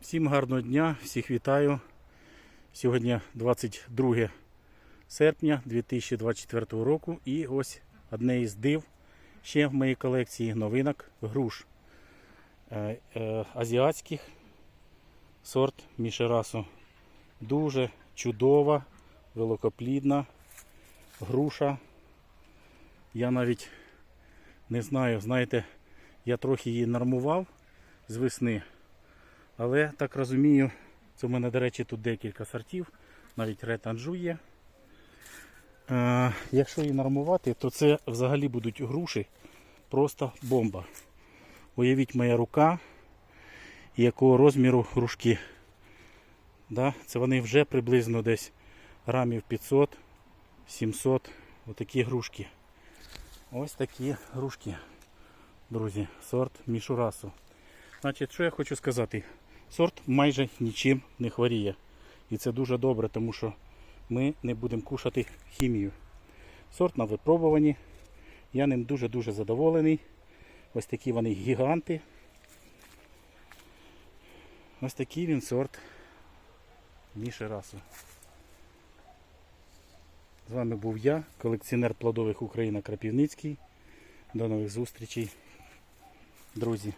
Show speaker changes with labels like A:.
A: Всім гарного дня, всіх вітаю. Сьогодні 22 серпня 2024 року. І ось одне із див ще в моїй колекції новинок груш е, е, азіатських сорт Мішерасу. Дуже чудова, великоплідна груша. Я навіть не знаю, знаєте, я трохи її нормував з весни. Але так розумію, це в мене, до речі, тут декілька сортів, навіть ретанжу є. Е, якщо її нормувати, то це взагалі будуть груші просто бомба. Уявіть моя рука, якого розміру грушки. Да? Це вони вже приблизно десь грамів 500-700. Отакі грушки. Ось такі грушки, друзі, сорт мішурасу. Значить, що я хочу сказати? Сорт майже нічим не хворіє. І це дуже добре, тому що ми не будемо кушати хімію. Сорт на випробуванні. Я ним дуже-дуже задоволений. Ось такі вони гіганти. Ось такий він сорт Мішерасу. З вами був я, колекціонер плодових Україна Крапівницький. До нових зустрічей, друзі.